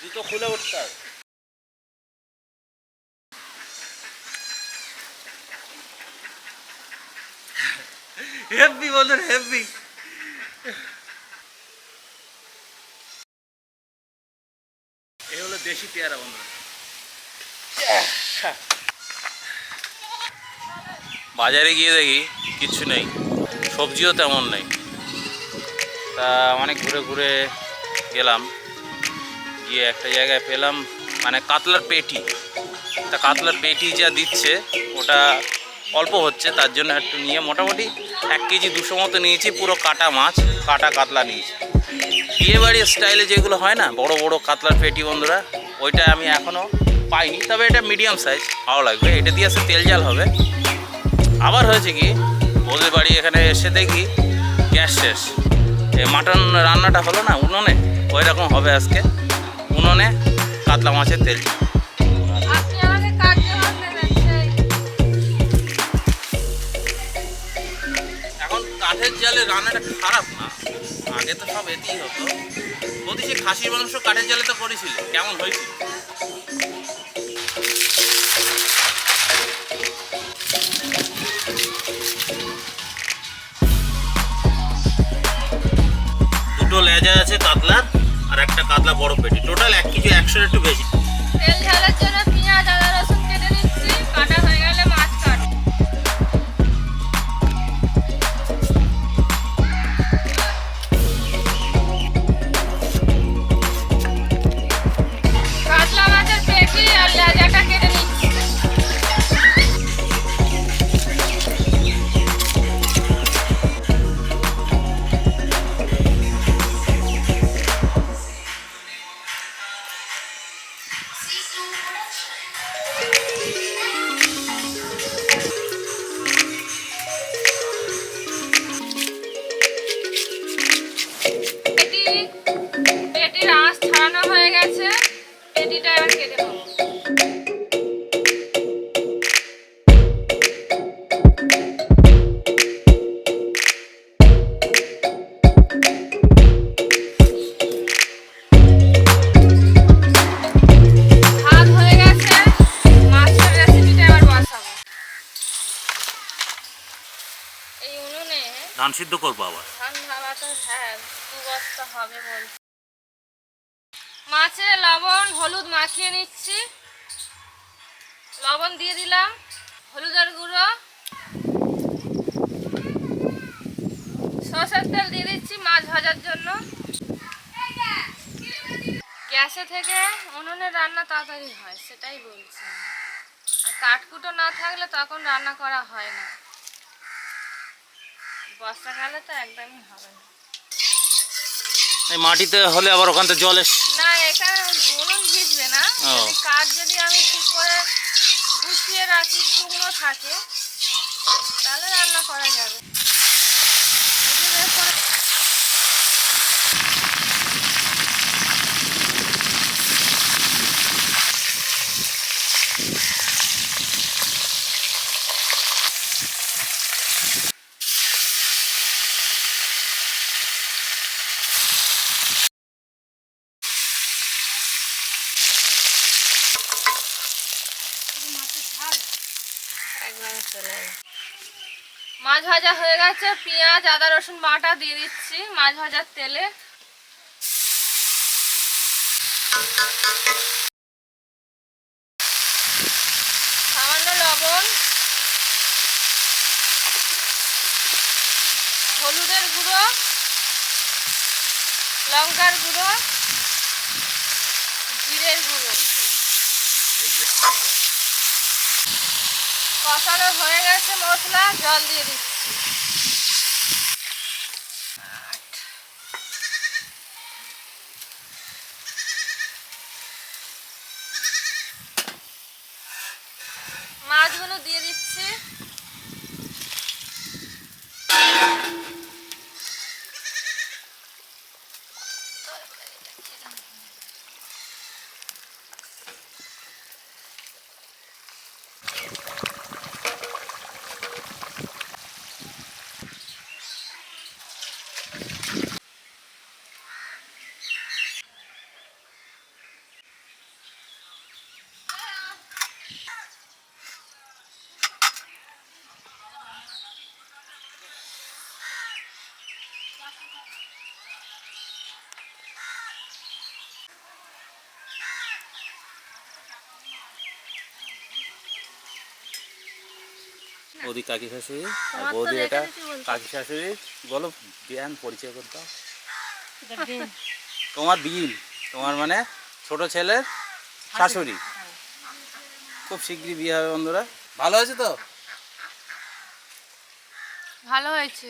জুতো খুলে উঠতে হবে। হেভি বলুন হেভি এই হলো দেশি পেয়ারা বন্ধুরা। বাজারে গিয়ে দেখি কিচ্ছু নেই সবজিও তেমন নেই। তা অনেক ঘুরে ঘুরে গেলাম। গিয়ে একটা জায়গায় পেলাম মানে কাতলার পেটি। তা কাতলার পেটি যা দিচ্ছে, ওটা অল্প হচ্ছে, তার জন্য একটু নিয়ে মোটামুটি এক কেজি দুশো মতো নিয়েছি, পুরো কাটা মাছ, কাটা কাতলা নিয়েছি। বিয়ে বাড়ির স্টাইলে যেগুলো হয় না, বড় বড় কাতলার পেটি বন্ধুরা, ওইটা আমি এখনও পাইনি। তবে এটা মিডিয়াম সাইজ ভালো লাগবে। এটা দিয়ে আসে তেল জাল হবে। আবার হয়েছে কি ওদের বাড়ি এখানে এসে দেখি, গ্যাস শেষ। মাটন রান্নাটা হলো না উনুনে ওই রকম হবে আজকে। উনুনে কাতলা মাছের তেল এখন কাঠের জালে রান্নাটা খারাপ না। আগে তো সব এতেই হতো। বলছি সে খাসির মাংস কাঠের জালে তো করেছিল। কেমন হয়েছিল? দুটো লেজা আছে কাতলার। আর একটা কাতলা বড় পেটি। টোটাল এক কেজি একশো একটু বেশি। তেল ঝালের জন্য পেঁয়াজ, আদা, রসুন ধান সিদ্ধ করব আবার। হ্যাঁ মাছে লবণ, হলুদ মাখিয়ে নিচ্ছি। লবণ দিয়ে দিলাম হলুদের গুঁড়ো। সর্ষের তেল দিয়ে দিচ্ছি মাছ ভাজার জন্য। গ্যাসে থেকে উনুনে রান্না তাড়াতাড়ি হয়, সেটাই বলছি। আর কাঠকুটো না থাকলে তখন রান্না করা হয় না। বর্ষাকালে তো একদমই হবে না। এই মাটিতে হলে আবার ওখান থেকে জল এসে না এখানে বলুন ভিজবে না। যদি কাঠ যদি আমি ঠিক করে গুছিয়ে রাখি শুকনো থাকে তাহলে রান্না করা যাবে। মাছ ভাজা হয়ে গেছে, পেঁয়াজ, আদা, রসুন বাটা দিয়ে দিচ্ছি, মাছ ভাজার তেলে। সামান্য লবণ, হলুদের গুঁড়ো, লঙ্কার গুঁড়ো, জিরের গুঁড়ো। কষানো হয়ে গেছে মশলা জল দিয়ে দিচ্ছি। বৌদি কাকি শাশুড়ি আর বৌদি এটা কাকি শাশুড়ি বলো পরিচয় করতে। তোমার দিন তোমার মানে ছোট ছেলের শাশুড়ি। খুব শীঘ্রই বিয়ে হবে বন্ধুরা। ভালো হয়েছে তো? ভালো হয়েছে।